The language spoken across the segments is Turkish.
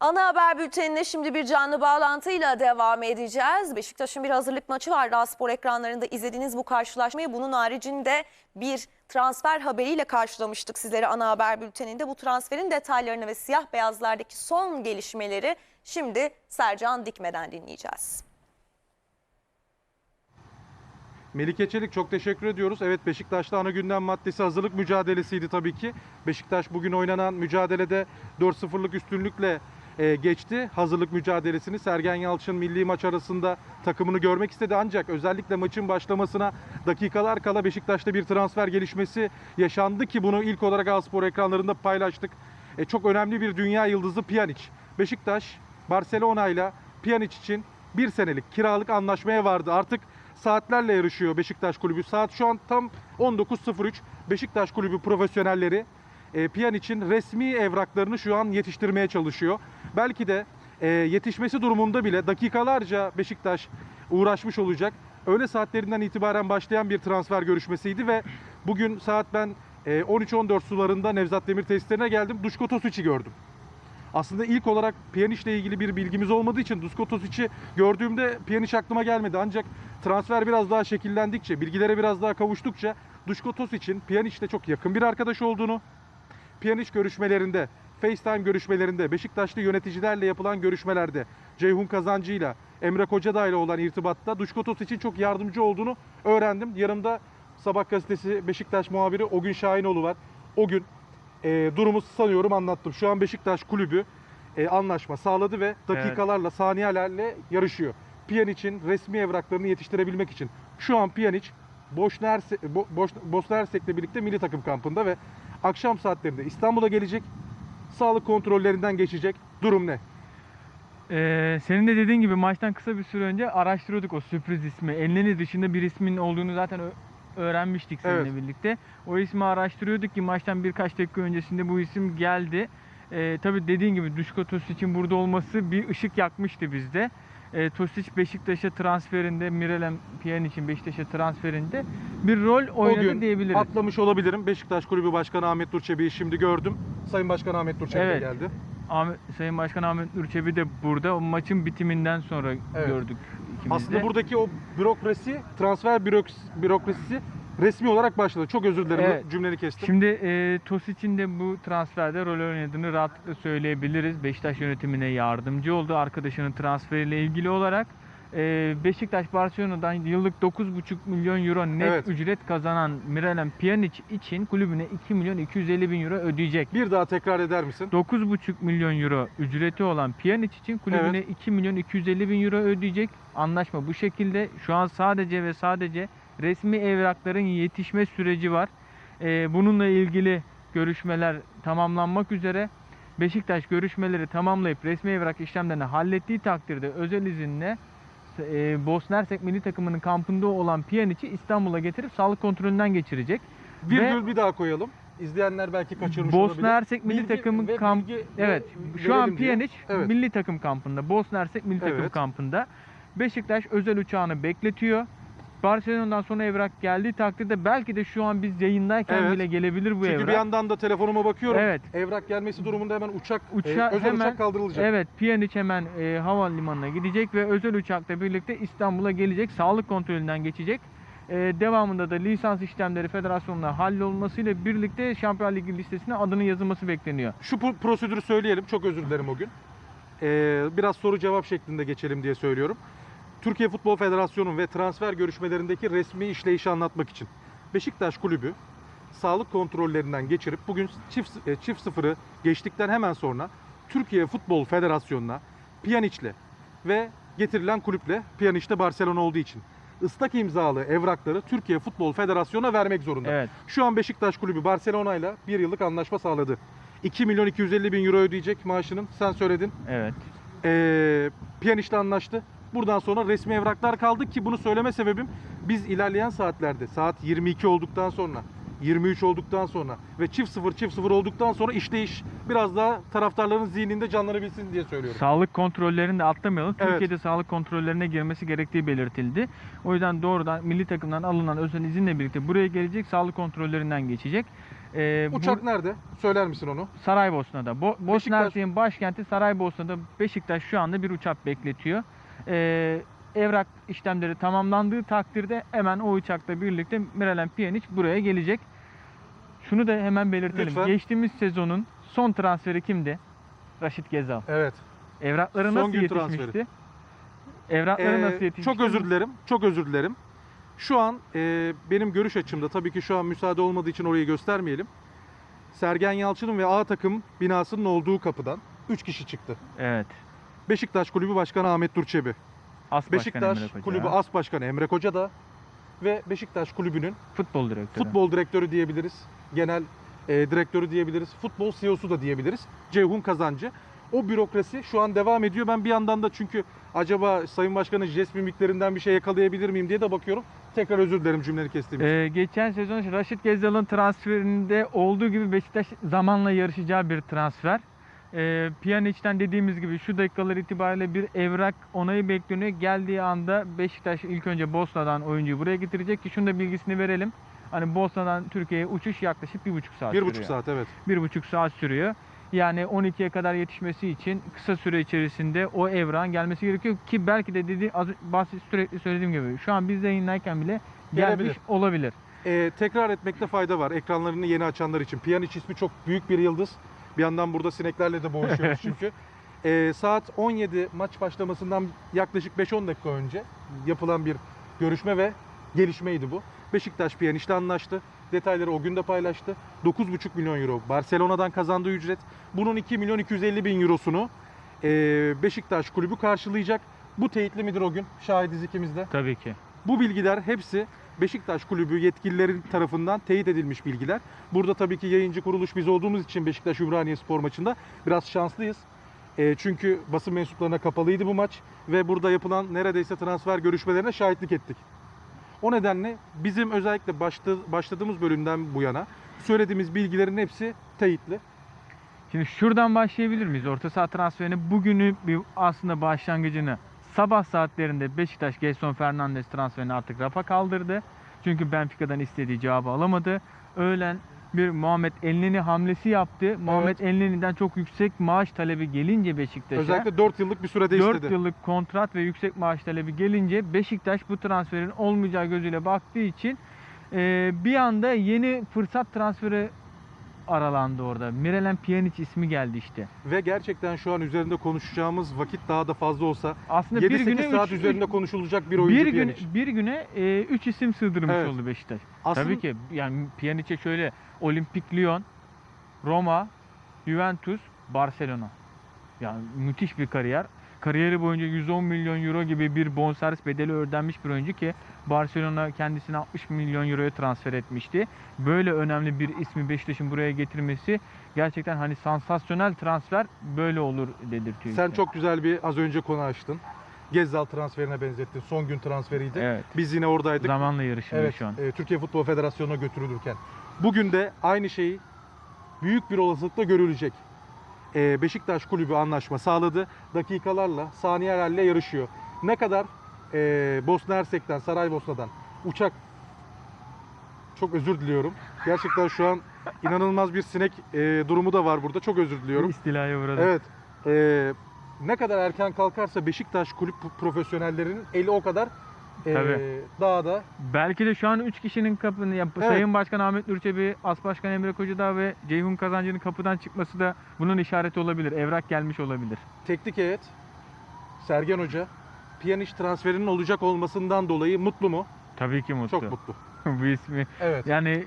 Ana haber bültenine şimdi bir canlı bağlantıyla devam edeceğiz. Beşiktaş'ın bir hazırlık maçı var. Raw Spor ekranlarında izlediğiniz bu karşılaşmayı bunun haricinde bir transfer haberiyle karşılamıştık sizleri ana haber bülteninde. Bu transferin detaylarını ve siyah beyazlardaki son gelişmeleri şimdi Sercan Dikme'den dinleyeceğiz. Melike Çelik çok teşekkür ediyoruz. Evet Beşiktaş'ta ana gündem maddesi hazırlık mücadelesiydi tabii ki. Beşiktaş bugün oynanan mücadelede 4-0'lık üstünlükle e, geçti hazırlık mücadelesini. Sergen Yalçın milli maç arasında takımını görmek istedi ancak özellikle maçın başlamasına dakikalar kala Beşiktaş'ta bir transfer gelişmesi yaşandı ki bunu ilk olarak Aspor ekranlarında paylaştık. E, çok önemli bir dünya yıldızı Pjanic. Beşiktaş Barcelona ile Pjanic için bir senelik kiralık anlaşmaya vardı. Artık saatlerle yarışıyor Beşiktaş Kulübü. Saat şu an tam 19.03. Beşiktaş Kulübü profesyonelleri e, Pjanic'in resmi evraklarını şu an yetiştirmeye çalışıyor. Belki de e, yetişmesi durumunda bile dakikalarca Beşiktaş uğraşmış olacak. Öğle saatlerinden itibaren başlayan bir transfer görüşmesiydi ve bugün saat ben e, 13-14 sularında Nevzat Demir tesislerine geldim. Duşko Tosic'i gördüm. Aslında ilk olarak Pjanic ile ilgili bir bilgimiz olmadığı için Dusko Tosic'i gördüğümde Pjanic aklıma gelmedi. Ancak transfer biraz daha şekillendikçe, bilgilere biraz daha kavuştukça Dusko Tosic'in Pjanic ile çok yakın bir arkadaş olduğunu, Pjanic görüşmelerinde, FaceTime görüşmelerinde, Beşiktaşlı yöneticilerle yapılan görüşmelerde, Ceyhun Kazancı ile Emre Kocadağ ile olan irtibatta Dusko Tosic'in çok yardımcı olduğunu öğrendim. Yanımda Sabah gazetesi Beşiktaş muhabiri O gün Şahinoğlu var. O gün e, durumu sanıyorum anlattım. Şu an Beşiktaş kulübü e, anlaşma sağladı ve dakikalarla, saniyelerle yarışıyor. Pjanic'in resmi evraklarını yetiştirebilmek için. Şu an Pjanic Bosna Herse- Bo- Boş- Bosna Hersek'le birlikte milli takım kampında ve akşam saatlerinde İstanbul'a gelecek. Sağlık kontrollerinden geçecek. Durum ne? Ee, senin de dediğin gibi maçtan kısa bir süre önce araştırıyorduk o sürpriz ismi. Elneni dışında bir ismin olduğunu zaten öğrenmiştik seninle Evet. birlikte. O ismi araştırıyorduk ki maçtan birkaç dakika öncesinde bu isim geldi. Ee, tabii dediğin gibi Duşko Tosic'in burada olması bir ışık yakmıştı bizde. Ee, Tosic Beşiktaş'a transferinde, Mirelem Pjanic'in Beşiktaş'a transferinde bir rol oynadı o gün diyebiliriz. atlamış olabilirim. Beşiktaş Kulübü Başkanı Ahmet Durçebi'yi şimdi gördüm. Sayın Başkan Ahmet Durçebi Evet. de geldi. Ahmet, Sayın Başkan Ahmet Nurçebi de burada. O maçın bitiminden sonra Evet. gördük ikimiz Aslında de. buradaki o bürokrasi, transfer bürokrasi, bürokrasisi resmi olarak başladı. Çok özür dilerim Evet. cümleni kestim. Şimdi e, Tosic'in de bu transferde rol oynadığını rahatlıkla söyleyebiliriz. Beşiktaş yönetimine yardımcı oldu arkadaşının transferiyle ilgili olarak. E, Beşiktaş Barcelona'dan yıllık 9,5 milyon euro net Evet. ücret kazanan Miralem Pjanic için kulübüne 2 milyon 250 bin euro ödeyecek. Bir daha tekrar eder misin? 9,5 milyon euro ücreti olan Pjanic için kulübüne 2 milyon 250 bin euro ödeyecek. Anlaşma bu şekilde. Şu an sadece ve sadece resmi evrakların yetişme süreci var. Ee, bununla ilgili görüşmeler tamamlanmak üzere. Beşiktaş görüşmeleri tamamlayıp resmi evrak işlemlerini hallettiği takdirde özel izinle e, Bosna Hersek milli takımının kampında olan Pjanic'i İstanbul'a getirip sağlık kontrolünden geçirecek. Virgül bir daha koyalım. İzleyenler belki kaçırmış olabilir. Bosna Hersek milli Bilgi takımın ve kamp Evet. ve- Şu an. Pjanic Evet. milli takım kampında. Bosna Hersek milli takım Evet. kampında. Beşiktaş özel uçağını bekletiyor. Barcelona'dan sonra evrak geldiği takdirde belki de şu an biz yayındayken Evet. bile gelebilir bu Çünkü evrak. bir yandan da telefonuma bakıyorum. Evet. Evrak gelmesi durumunda hemen uçak, Uça- e, özel hemen- uçak kaldırılacak. Evet, Pjanic hemen e, havalimanına gidecek ve özel uçakla birlikte İstanbul'a gelecek. Sağlık kontrolünden geçecek. E, devamında da lisans işlemleri federasyonla hallolmasıyla birlikte Şampiyon Ligi listesine adının yazılması bekleniyor. Şu pro- prosedürü söyleyelim. Çok özür dilerim o gün. Ee, biraz soru cevap şeklinde geçelim diye söylüyorum. Türkiye Futbol Federasyonu ve transfer görüşmelerindeki resmi işleyişi anlatmak için. Beşiktaş Kulübü sağlık kontrollerinden geçirip bugün çift, e, çift sıfırı geçtikten hemen sonra Türkiye Futbol Federasyonu'na Pjanic'le ve getirilen kulüple Pjanic de Barcelona olduğu için ıslak imzalı evrakları Türkiye Futbol Federasyonu'na vermek zorunda. Evet. Şu an Beşiktaş Kulübü Barcelona ile bir yıllık anlaşma sağladı. 2 milyon 250 bin euro ödeyecek maaşının. Sen söyledin. Evet. Ee, Pjanic'le anlaştı. Buradan sonra resmi evraklar kaldı ki bunu söyleme sebebim biz ilerleyen saatlerde saat 22 olduktan sonra 23 olduktan sonra ve çift sıfır çift sıfır olduktan sonra işleyiş biraz daha taraftarların zihninde canlanabilsin diye söylüyorum. Sağlık kontrollerini de atlamayalım. Evet. Türkiye'de sağlık kontrollerine girmesi gerektiği belirtildi. O yüzden doğrudan milli takımdan alınan özel izinle birlikte buraya gelecek, sağlık kontrollerinden geçecek. Ee, bu- Uçak nerede? Söyler misin onu? Saraybosna'da. Bo- Bosna Hersek'in başkenti Saraybosna'da Beşiktaş şu anda bir uçak bekletiyor. Ee, evrak işlemleri tamamlandığı takdirde hemen o uçakla birlikte Miralem Pjanic buraya gelecek. Şunu da hemen belirtelim. Lütfen. Geçtiğimiz sezonun son transferi kimdi? Raşit Gezal. Evet. Evrakları Son nasıl gün yetişmişti? transferi. Evrakları Ee, nasıl yetişmişti? çok özür dilerim. Çok özür dilerim. Şu an e, benim görüş açımda tabii ki şu an müsaade olmadığı için orayı göstermeyelim. Sergen Yalçın'ın ve A takım binasının olduğu kapıdan 3 kişi çıktı. Evet. Beşiktaş Kulübü Başkanı Ahmet Durçebi, As Beşiktaş. Kulübü As Başkanı Emre Koca da ve Beşiktaş Kulübü'nün futbol direktörü. futbol direktörü diyebiliriz. Genel e, direktörü diyebiliriz. Futbol CEO'su da diyebiliriz. Ceyhun Kazancı. O bürokrasi şu an devam ediyor. Ben bir yandan da çünkü acaba Sayın Başkan'ın jest mimiklerinden bir şey yakalayabilir miyim diye de bakıyorum. Tekrar özür dilerim cümleni kestiğim için. Ee, geçen sezon Raşit Gezal'ın transferinde olduğu gibi Beşiktaş zamanla yarışacağı bir transfer. Ee, Pjanic'ten dediğimiz gibi şu dakikalar itibariyle bir evrak onayı bekleniyor. Geldiği anda Beşiktaş ilk önce Bosna'dan oyuncuyu buraya getirecek ki şunu da bilgisini verelim. Hani Bosna'dan Türkiye'ye uçuş yaklaşık bir buçuk saat bir sürüyor. buçuk saat evet. Bir buçuk saat sürüyor. Yani 12'ye kadar yetişmesi için kısa süre içerisinde o evrağın gelmesi gerekiyor ki belki de dedi az sürekli söylediğim gibi şu an biz yayınlarken bile gelmiş Gelebilir. olabilir. Ee, tekrar etmekte fayda var ekranlarını yeni açanlar için. Pjanic ismi çok büyük bir yıldız. Bir yandan burada sineklerle de boğuşuyoruz çünkü. Ee, saat 17 maç başlamasından yaklaşık 5-10 dakika önce yapılan bir görüşme ve gelişmeydi bu. Beşiktaş Pjanic'le anlaştı. Detayları o gün de paylaştı. 9,5 milyon euro Barcelona'dan kazandığı ücret. Bunun 2 milyon 250 bin eurosunu ee, Beşiktaş kulübü karşılayacak. Bu teyitli midir o gün? Şahidiz ikimiz de. Tabii ki. Bu bilgiler hepsi Beşiktaş Kulübü yetkilileri tarafından teyit edilmiş bilgiler. Burada tabii ki yayıncı kuruluş biz olduğumuz için Beşiktaş Ümraniye Spor maçında biraz şanslıyız. E, çünkü basın mensuplarına kapalıydı bu maç ve burada yapılan neredeyse transfer görüşmelerine şahitlik ettik. O nedenle bizim özellikle başta, başladığımız bölümden bu yana söylediğimiz bilgilerin hepsi teyitli. Şimdi şuradan başlayabilir miyiz? Orta saha transferini bugünü bir aslında başlangıcını sabah saatlerinde Beşiktaş Gelson Fernandes transferini artık rafa kaldırdı. Çünkü Benfica'dan istediği cevabı alamadı. Öğlen bir Muhammed Elneni hamlesi yaptı. Muhammed Elneni'den çok yüksek maaş talebi gelince Beşiktaş'a Özellikle 4 yıllık bir sürede 4 istedi. yıllık kontrat ve yüksek maaş talebi gelince Beşiktaş bu transferin olmayacağı gözüyle baktığı için bir anda yeni fırsat transferi aralandı orada. Miralem Pjanic ismi geldi işte. Ve gerçekten şu an üzerinde konuşacağımız vakit daha da fazla olsa Aslında bir 7-8 güne saat üç- üzerinde konuşulacak bir oyuncu bir gün Pjanic. bir güne 3 isim sığdırmış Evet. oldu Beşiktaş. Aslında Tabii ki yani Pjanic'e şöyle Olimpik Lyon, Roma, Juventus, Barcelona. Yani müthiş bir kariyer. Kariyeri boyunca 110 milyon euro gibi bir bonservis bedeli ödenmiş bir oyuncu ki Barcelona kendisini 60 milyon euroya transfer etmişti. Böyle önemli bir ismi Beşiktaş'ın buraya getirmesi gerçekten hani sansasyonel transfer böyle olur dedirtiyor. Sen işte. çok güzel bir az önce konu açtın. Gezzal transferine benzettin. Son gün transferiydi. evet. Biz yine oradaydık. Zamanla yarışılıyor Evet, şu an. e, Türkiye Futbol Federasyonu'na götürülürken. Bugün de aynı şeyi büyük bir olasılıkla görülecek. E, Beşiktaş kulübü anlaşma sağladı. Dakikalarla, saniyelerle yarışıyor. Ne kadar e, Bosna Hersek'ten, Saraybosna'dan uçak çok özür diliyorum. Gerçekten şu an inanılmaz bir sinek e, durumu da var burada. Çok özür diliyorum. İstilaya uğradı. Evet. Ee, ne kadar erken kalkarsa Beşiktaş kulüp profesyonellerinin eli o kadar ee, Tabii. dağda. Belki de şu an 3 kişinin kapını, ya Evet. Sayın Başkan Ahmet Nurçebi, As Başkan Emre Kocadağ ve Ceyhun Kazancı'nın kapıdan çıkması da bunun işareti olabilir. Evrak gelmiş olabilir. Teknik heyet, Sergen Hoca, Pjanic transferinin olacak olmasından dolayı mutlu mu? Tabii ki mutlu. Çok mutlu. Bu ismi. Evet. Yani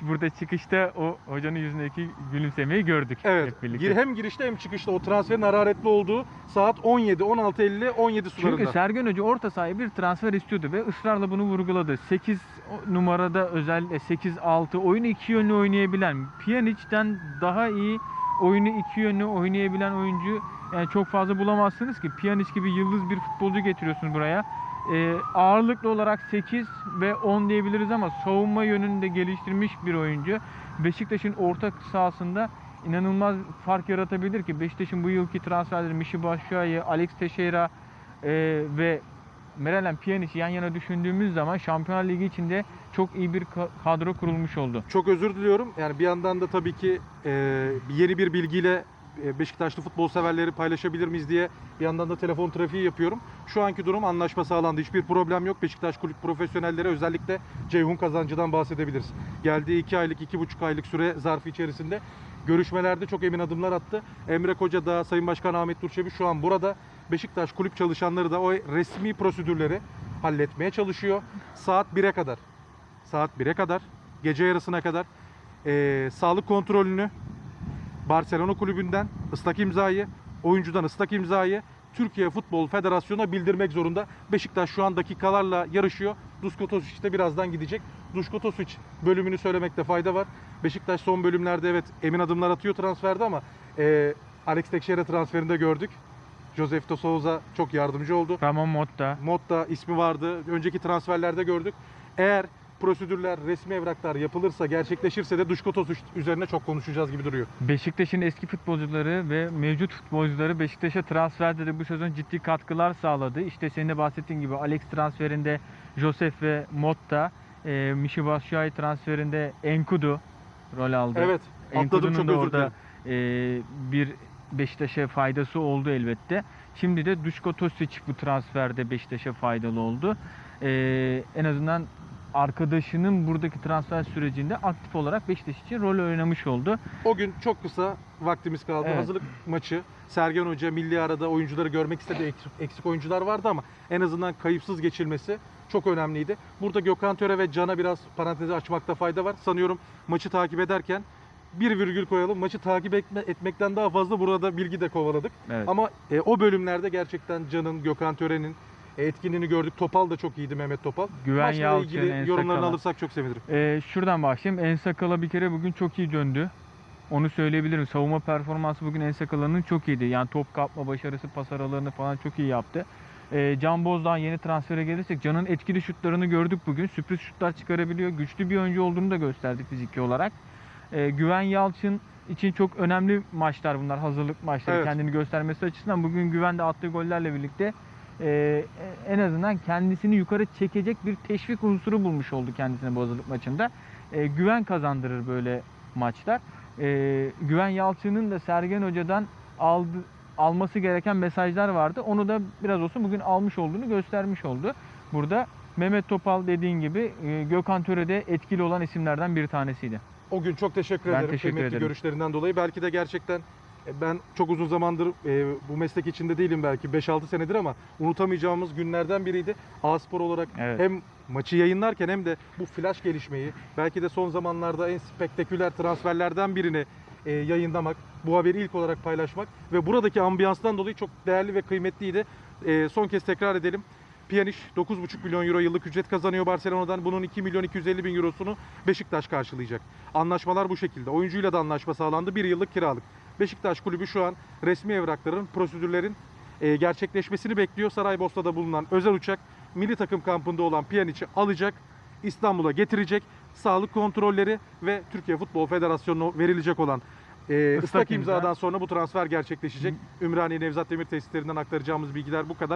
burada çıkışta o hocanın yüzündeki gülümsemeyi gördük Evet. hep birlikte. Hem girişte hem çıkışta o transferin hararetli olduğu saat 17, 16.50, 17 sularında. Çünkü Sergen Hoca orta sahaya bir transfer istiyordu ve ısrarla bunu vurguladı. 8 numarada özel 8-6 oyunu iki yönlü oynayabilen, Pjanic'ten daha iyi oyunu iki yönlü oynayabilen oyuncu yani çok fazla bulamazsınız ki. Pjanic gibi yıldız bir futbolcu getiriyorsunuz buraya. Ee, ağırlıklı olarak 8 ve 10 diyebiliriz ama savunma yönünde geliştirmiş bir oyuncu. Beşiktaş'ın orta sahasında inanılmaz fark yaratabilir ki Beşiktaş'ın bu yılki transferleri Michy Batshuayi, Alex Teixeira e, ve Miralem Pjanic'i yan yana düşündüğümüz zaman Şampiyonlar Ligi içinde çok iyi bir ka- kadro kurulmuş oldu. Çok özür diliyorum. Yani bir yandan da tabii ki e, yeni bir bilgiyle e, Beşiktaşlı futbol severleri paylaşabilir miyiz diye bir yandan da telefon trafiği yapıyorum. Şu anki durum anlaşma sağlandı. Hiçbir problem yok. Beşiktaş kulüp profesyonelleri özellikle Ceyhun Kazancı'dan bahsedebiliriz. Geldiği 2 aylık, 2,5 aylık süre zarfı içerisinde görüşmelerde çok emin adımlar attı. Emre Koca da Sayın Başkan Ahmet Durçevi şu an burada. Beşiktaş kulüp çalışanları da o resmi prosedürleri halletmeye çalışıyor. Saat 1'e kadar saat 1'e kadar, gece yarısına kadar eee, sağlık kontrolünü Barcelona kulübünden ıslak imzayı, oyuncudan ıslak imzayı Türkiye Futbol Federasyonu'na bildirmek zorunda. Beşiktaş şu an dakikalarla yarışıyor. Duško Tosić de birazdan gidecek. Duško Tosić bölümünü söylemekte fayda var. Beşiktaş son bölümlerde evet emin adımlar atıyor transferde ama eee Alex Teixeira transferinde gördük. Josef de Souza çok yardımcı oldu. Ramon Motta. Motta ismi vardı. Önceki transferlerde gördük. Eğer prosedürler, resmi evraklar yapılırsa, gerçekleşirse de Duško Tosić üzerine çok konuşacağız gibi duruyor. Beşiktaş'ın eski futbolcuları ve mevcut futbolcuları Beşiktaş'a transferde de bu sezon ciddi katkılar sağladı. İşte senin de bahsettiğin gibi Alex transferinde Josef ve Motta, e, Michy Batshuayi transferinde Enkudu rol aldı. Evet, atladım çok da özür orada e, bir Beşiktaş'a faydası oldu elbette. Şimdi de Duško Tosić bu transferde Beşiktaş'a faydalı oldu. E, en azından arkadaşının buradaki transfer sürecinde aktif olarak Beşiktaş için rol oynamış oldu. O gün çok kısa vaktimiz kaldı. Evet. Hazırlık maçı. Sergen Hoca milli arada oyuncuları görmek istedi. Eksik, oyuncular vardı ama en azından kayıpsız geçilmesi çok önemliydi. Burada Gökhan Töre ve Can'a biraz parantezi açmakta fayda var. Sanıyorum maçı takip ederken bir virgül koyalım. Maçı takip etme- etmekten daha fazla burada bilgi de kovaladık. Evet. Ama e, o bölümlerde gerçekten Can'ın, Gökhan Töre'nin etkinliğini gördük. Topal da çok iyiydi Mehmet Topal. Güven Maçla Yalçın, ilgili En yorumlarını alırsak çok sevinirim. Ee, şuradan başlayayım. En Sakala bir kere bugün çok iyi döndü. Onu söyleyebilirim. Savunma performansı bugün En Sakala'nın çok iyiydi. Yani top kapma başarısı, pas aralarını falan çok iyi yaptı. Ee, Can Bozdağ yeni transfere gelirsek Can'ın etkili şutlarını gördük bugün. Sürpriz şutlar çıkarabiliyor. Güçlü bir oyuncu olduğunu da gösterdi fiziki olarak. Ee, Güven Yalçın için çok önemli maçlar bunlar. Hazırlık maçları. Evet. Kendini göstermesi açısından bugün Güven de attığı gollerle birlikte e, en azından kendisini yukarı çekecek bir teşvik unsuru bulmuş oldu kendisine bu hazırlık maçında. E, güven kazandırır böyle maçlar. E, güven Yalçın'ın da Sergen Hoca'dan aldı, alması gereken mesajlar vardı. Onu da biraz olsun bugün almış olduğunu göstermiş oldu. Burada Mehmet Topal dediğin gibi e, Gökhan Töre'de etkili olan isimlerden bir tanesiydi. O gün çok teşekkür Ben ederim teşekkür kıymetli ederim. görüşlerinden dolayı. Belki de gerçekten ben çok uzun zamandır e, bu meslek içinde değilim belki 5-6 senedir ama unutamayacağımız günlerden biriydi. A-Spor olarak Evet. hem maçı yayınlarken hem de bu flash gelişmeyi belki de son zamanlarda en spektaküler transferlerden birini e, yayınlamak, bu haberi ilk olarak paylaşmak ve buradaki ambiyanstan dolayı çok değerli ve kıymetliydi. E, son kez tekrar edelim. Pjanic 9,5 milyon euro yıllık ücret kazanıyor Barcelona'dan. Bunun 2 milyon 250 bin eurosunu Beşiktaş karşılayacak. Anlaşmalar bu şekilde. Oyuncuyla da anlaşma sağlandı. Bir yıllık kiralık. Beşiktaş kulübü şu an resmi evrakların, prosedürlerin e, gerçekleşmesini bekliyor. Saraybosna'da bulunan özel uçak milli takım kampında olan Pjanic'i alacak. İstanbul'a getirecek. Sağlık kontrolleri ve Türkiye Futbol Federasyonu'na verilecek olan e, ıslak, imzadan sonra bu transfer gerçekleşecek. Ümraniye Nevzat Demir tesislerinden aktaracağımız bilgiler bu kadar.